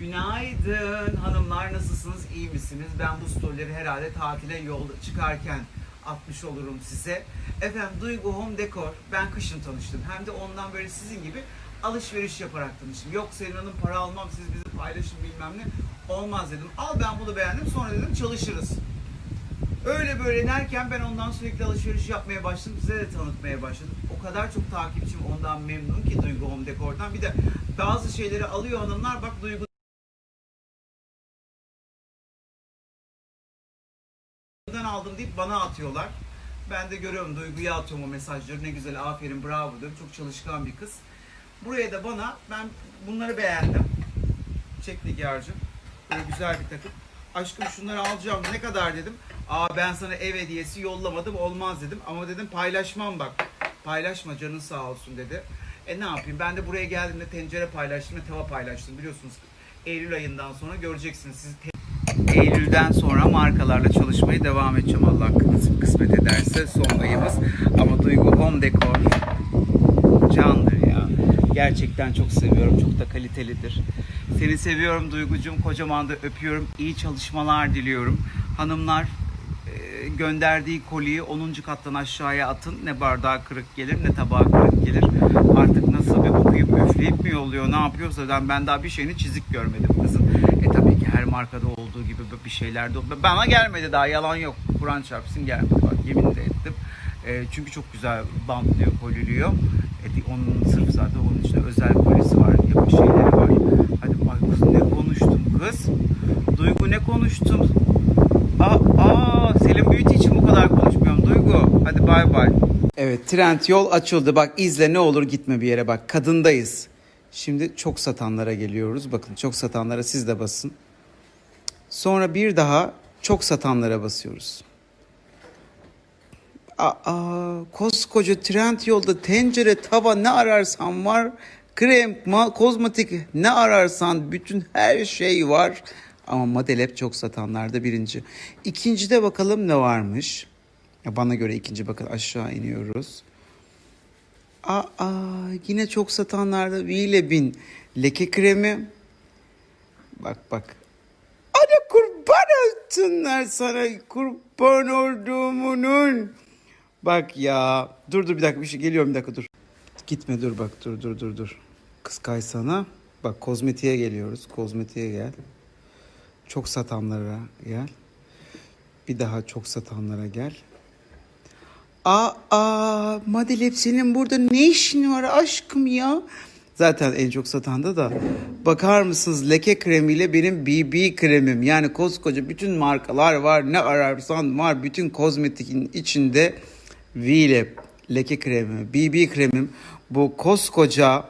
Günaydın hanımlar nasılsınız iyi misiniz? Ben bu storyleri herhalde tatile yolda çıkarken atmış olurum size. Efendim Duygu Home Decor ben kışın tanıştım. Hem de ondan böyle sizin gibi alışveriş yaparak tanıştım. Yok Selin Hanım para almam siz bizi paylaşın bilmem ne. Olmaz dedim. Al ben bunu beğendim sonra dedim çalışırız. Öyle böyle derken ben ondan sürekli alışveriş yapmaya başladım. Size de tanıtmaya başladım. O kadar çok takipçim ondan memnun ki Duygu Home Decor'dan. Bir de bazı şeyleri alıyor hanımlar. Bak Duygu aldım deyip bana atıyorlar. Ben de görüyorum Duygu'ya atıyorum o mesajları. Ne güzel aferin bravo diyorum. Çok çalışkan bir kız. Buraya da bana ben bunları beğendim. Çek Nigar'cığım. Böyle güzel bir takım. Aşkım şunları alacağım. Ne kadar dedim. Aa ben sana ev hediyesi yollamadım olmaz dedim. Ama dedim paylaşmam bak. Paylaşma canın sağ olsun dedi. E ne yapayım ben de buraya geldiğimde tencere paylaştım ve tava paylaştım biliyorsunuz. Eylül ayından sonra göreceksiniz. Sizi te- Eylül'den sonra markalarla çalışmaya devam edeceğim Allah kıs- kısmet ederse son ayımız. Ama Duygu Home Decor candır ya. Gerçekten çok seviyorum. Çok da kalitelidir. Seni seviyorum Duygucuğum. Kocaman da öpüyorum. İyi çalışmalar diliyorum. Hanımlar e, gönderdiği koliyi 10. kattan aşağıya atın. Ne bardağı kırık gelir ne tabağı kırık gelir. Artık nasıl bir okuyup üfleyip mi yolluyor ne yapıyorsa ben, ben daha bir şeyini çizik görmedim kızın. Her markada olduğu gibi bir şeyler de Bana gelmedi daha yalan yok. Kur'an çarpsın gelmedi bak yemin de ettim. E, çünkü çok güzel bantlıyor, koliliyor. E, onun sırf zaten onun için özel kolisi var, yapı şeyleri var. Hadi bak kız ne konuştum kız? Duygu ne konuştum? Aa, aa Selim Beauty için bu kadar konuşmuyorum Duygu. Hadi bay bay. Evet trend yol açıldı. Bak izle ne olur gitme bir yere bak. Kadındayız. Şimdi çok satanlara geliyoruz. Bakın çok satanlara siz de basın. Sonra bir daha çok satanlara basıyoruz. Aa, koskoca trend yolda tencere, tava ne ararsan var. Krem, ma, kozmetik ne ararsan bütün her şey var. Ama model hep çok satanlarda birinci. İkincide bakalım ne varmış. Ya bana göre ikinci bakın aşağı iniyoruz. Aa, yine çok satanlarda Vile Bin leke kremi. Bak bak. Olsunlar sana kurban olduğumunun. Bak ya. Dur dur bir dakika bir şey geliyorum bir dakika dur. Gitme dur bak dur dur dur dur. Kız kaysana. Bak kozmetiğe geliyoruz. Kozmetiğe gel. Çok satanlara gel. Bir daha çok satanlara gel. Aa, Madelep senin burada ne işin var aşkım ya? Zaten en çok satanda da bakar mısınız leke kremiyle benim BB kremim. Yani koskoca bütün markalar var ne ararsan var bütün kozmetikin içinde Vile leke kremi, BB kremim bu koskoca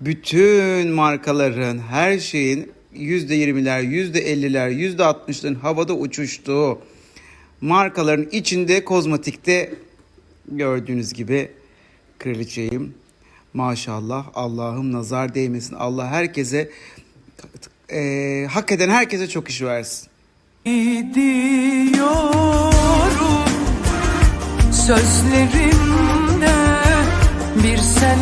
bütün markaların her şeyin %20'ler, %50'ler, %60'ların havada uçuştuğu markaların içinde kozmetikte gördüğünüz gibi kraliçeyim. Maşallah Allah'ım nazar değmesin. Allah herkese eee, hak eden herkese çok iş versin. Gidiyorum sözlerimde bir sen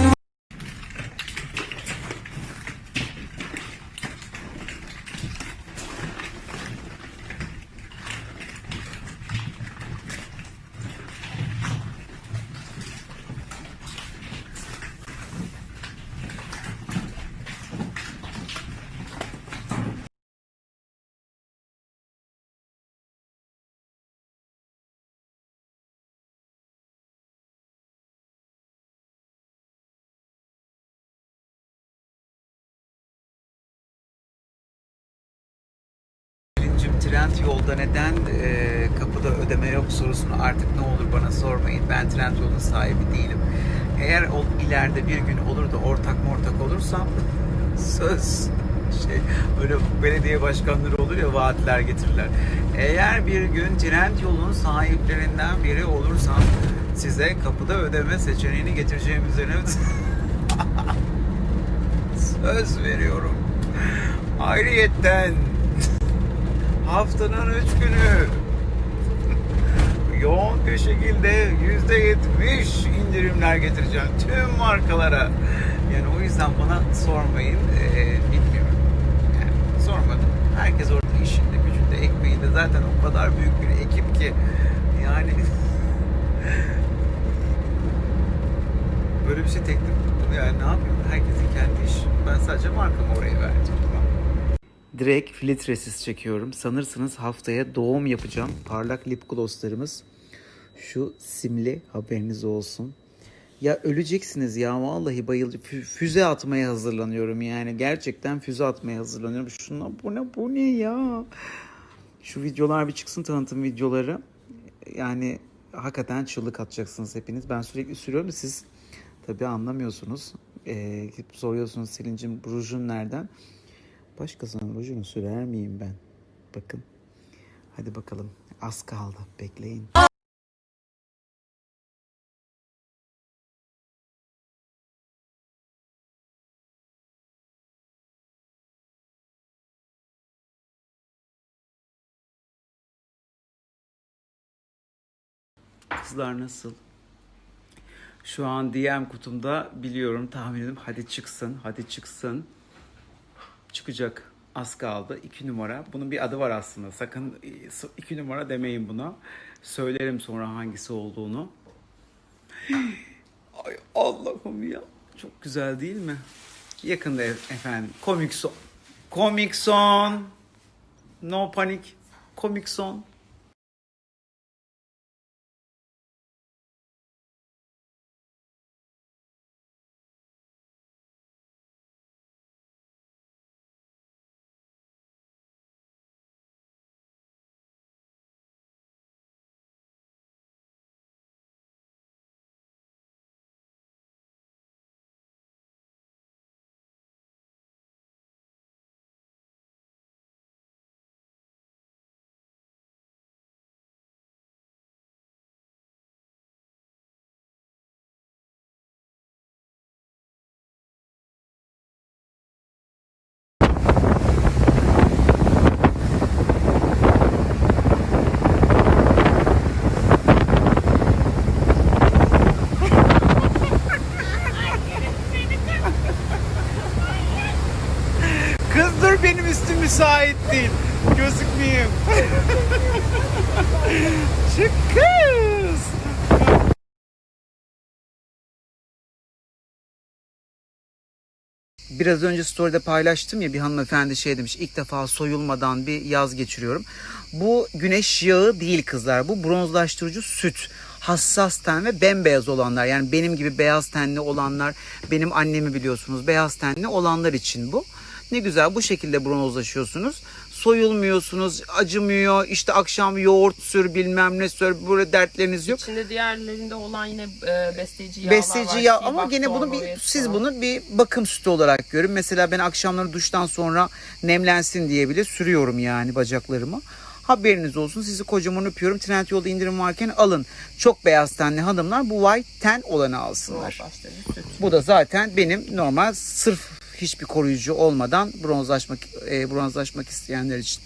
Selin'cim trend yolda neden e, kapıda ödeme yok sorusunu artık ne olur bana sormayın. Ben trend yolun sahibi değilim. Eğer o, ileride bir gün olur da ortak mortak olursam söz şey öyle belediye başkanları olur ya vaatler getirirler. Eğer bir gün trend yolun sahiplerinden biri olursam size kapıda ödeme seçeneğini getireceğim üzerine söz veriyorum. Ayrıyetten haftanın üç günü yoğun bir şekilde yüzde yetmiş indirimler getireceğim tüm markalara. Yani o yüzden bana sormayın, ee, bilmiyorum. Yani Herkes orada işinde, gücünde, ekmeğinde. Zaten o kadar büyük bir ekip ki. Yani böyle bir şey teklif yani ne yapayım? Herkesin kendi işi. Ben sadece markamı oraya verdim. Direkt filtresiz çekiyorum. Sanırsınız haftaya doğum yapacağım. Parlak lip glosslarımız. Şu simli haberiniz olsun. Ya öleceksiniz ya vallahi. Fü- Füze atmaya hazırlanıyorum yani. Gerçekten füze atmaya hazırlanıyorum. Şuna bu ne bu ne ya? Şu videolar bir çıksın tanıtım videoları. Yani hakikaten çığlık atacaksınız hepiniz. Ben sürekli sürüyorum siz tabii anlamıyorsunuz. Ee, soruyorsunuz Selin'cim rujun nereden? Başkasının rujunu sürer miyim ben? Bakın. Hadi bakalım. Az kaldı. Bekleyin. Kızlar nasıl? Şu an DM kutumda biliyorum tahmin ediyorum. Hadi çıksın, hadi çıksın. Çıkacak. Az kaldı. 2 numara. Bunun bir adı var aslında. Sakın 2 numara demeyin buna. Söylerim sonra hangisi olduğunu. Ay Allah'ım ya. Çok güzel değil mi? Yakında e- efendim. Komik son. Komik son. No panik. Komik son. Kız dur benim müsait değil. Gözükmeyeyim. Çık kız. Biraz önce story'de paylaştım ya bir hanımefendi şey demiş ilk defa soyulmadan bir yaz geçiriyorum. Bu güneş yağı değil kızlar bu bronzlaştırıcı süt. Hassas ten ve bembeyaz olanlar yani benim gibi beyaz tenli olanlar benim annemi biliyorsunuz beyaz tenli olanlar için bu. Ne güzel bu şekilde bronzlaşıyorsunuz. Soyulmuyorsunuz, acımıyor. İşte akşam yoğurt sür bilmem ne sür böyle dertleriniz yok. İçinde diğerlerinde olan yine e, besleyici yağlar Besleyici var. yağ ama gene bunu bir siz falan. bunu bir bakım sütü olarak görün. Mesela ben akşamları duştan sonra nemlensin diye bile sürüyorum yani bacaklarıma. Haberiniz olsun. Sizi kocaman öpüyorum. Trendyol'da indirim varken alın. Çok beyaz tenli hanımlar bu white ten olanı alsınlar. Bu da zaten benim normal sırf hiçbir koruyucu olmadan bronzlaşmak e, bronzlaşmak isteyenler için.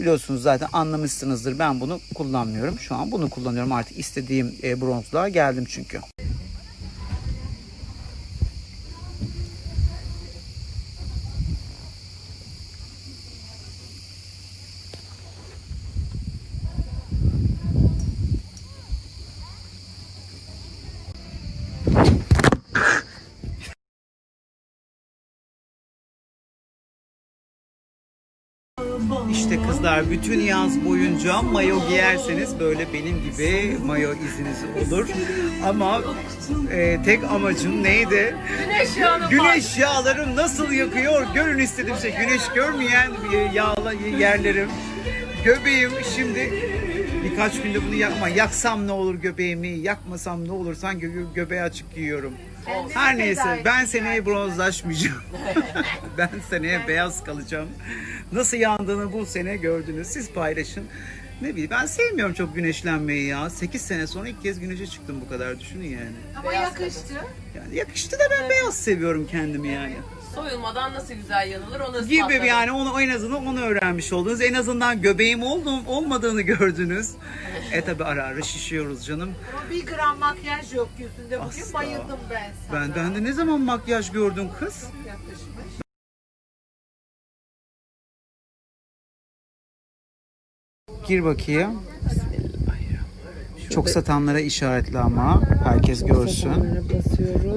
Biliyorsunuz zaten anlamışsınızdır. Ben bunu kullanmıyorum. Şu an bunu kullanıyorum. Artık istediğim e, bronzluğa geldim çünkü. İşte kızlar bütün yaz boyunca mayo giyerseniz böyle benim gibi mayo iziniz olur. Ama e, tek amacım neydi? Güneş yağını Güneş yağlarım nasıl yakıyor görün istedim şey. Güneş görmeyen yağla yerlerim. Göbeğim şimdi birkaç günde bunu yakma. Yaksam ne olur göbeğimi, yakmasam ne olur sanki gö- göbeği açık giyiyorum. Her neyse ben seneye bronzlaşmayacağım. ben seneye beyaz kalacağım. Nasıl yandığını bu sene gördünüz. Siz paylaşın. Ne bileyim ben sevmiyorum çok güneşlenmeyi ya. 8 sene sonra ilk kez güneşe çıktım bu kadar düşünün yani. Ama yakıştı. Yani yakıştı da ben beyaz seviyorum kendimi yani. Soyulmadan nasıl güzel yanılır onu Gibi ispatladım. yani onu en azından onu öğrenmiş oldunuz. En azından göbeğim olduğum olmadığını gördünüz. E tabi ara ara şişiyoruz canım. Ama bir gram makyaj yok yüzünde. Bugün Asla. bayıldım ben sana. Ben ben de ne zaman makyaj gördün kız? Gir bakayım. Çok satanlara işaretli ama. Herkes görsün.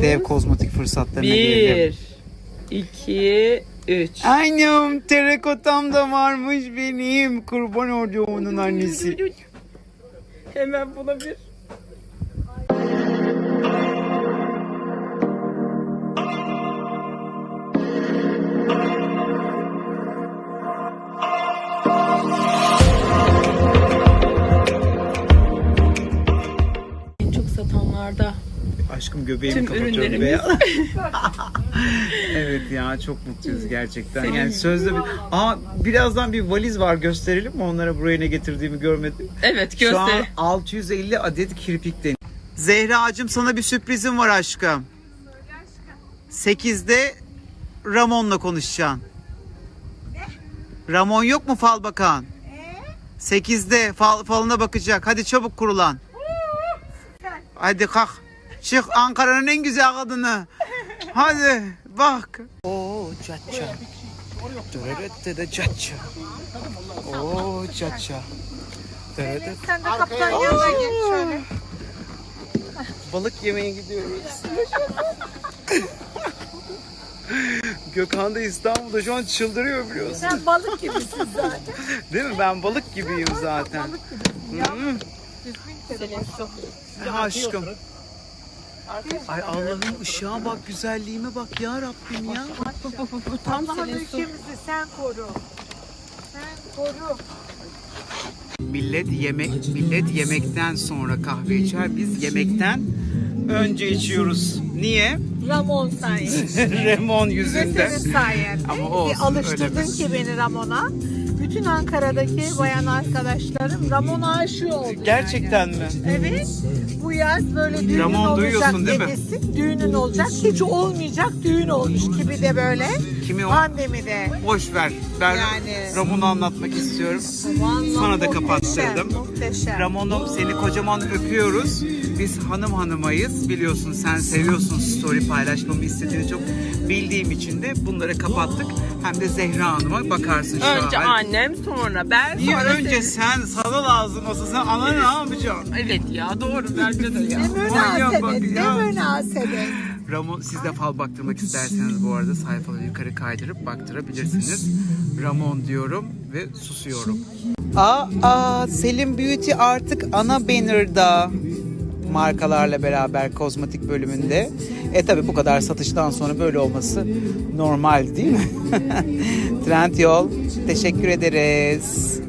Dev kozmetik fırsatlarına girelim. Bir, iki, üç. Annem terakotam da varmış benim. Kurban olduğum onun annesi. Hemen buna Aşkım göbeğimi Tüm kapatıyorum ürünlerimiz. be ya. evet ya çok mutluyuz gerçekten. Yani sözde bir... Aa birazdan bir valiz var gösterelim mi? Onlara buraya ne getirdiğimi görmedim. Evet Şu an göster. 650 adet kirpik den. Zehracığım sana bir sürprizim var aşkım. 8'de Ramon'la konuşacaksın. Ramon yok mu fal bakan? 8'de fal, falına bakacak. Hadi çabuk kurulan. Hadi kalk. Çık Ankara'nın en güzel kadını. Hadi bak. Oo çaça. Dörette de çaça. Oo çaça. Dörette Sen de kaptan yanına git şöyle. Balık yemeye gidiyoruz. Gökhan da İstanbul'da şu an çıldırıyor biliyorsun. Sen balık gibisin zaten. Değil mi? Ben balık gibiyim zaten. Hı. Düzgün kere. Aşkım. Ay Allah'ım ışığa bak, güzelliğime bak ya Rabbim ya. Allah'ın ülkemizi sen koru. Sen koru. Millet yemek, millet yemekten sonra kahve içer. Biz yemekten önce içiyoruz. Niye? Ramon sayesinde. Remon Ve yüzünden. senin sayende. Ama olsun, Bir alıştırdın ki beni Ramon'a. Bütün Ankara'daki bayan arkadaşlarım Ramon'a aşığı oldu. Gerçekten yani. mi? Evet. Bu yaz böyle düğünün Ramon olacak duyuyorsun değil mi? Düğünün olacak. Hiç olmayacak düğün olmuş gibi de böyle. Kimi o? Pandemide. Boş ver. Ben Yani. Ramon'u anlatmak istiyorum. Vallahi Sana da muhteşem, kapattırdım. Muhteşem. Ramon'um seni kocaman öpüyoruz. Biz hanım hanımayız. Biliyorsun sen seviyorsun story paylaşmamı istediğini çok bildiğim için de bunları kapattık. Hem de Zehra Hanım'a bakarsın şu Önce an. annem sonra ben Niye sonra önce sen sana lazım olsa sen ana ne yapacaksın? Evet ya doğru bence de ya. Ne Manyak bak münasebet, ne ya. münasebet. Ramon siz de fal baktırmak isterseniz bu arada sayfaları yukarı kaydırıp baktırabilirsiniz. Ramon diyorum ve susuyorum. Aa, aa Selim Beauty artık ana banner'da markalarla beraber kozmetik bölümünde. E tabi bu kadar satıştan sonra böyle olması normal değil mi? Trendyol teşekkür ederiz.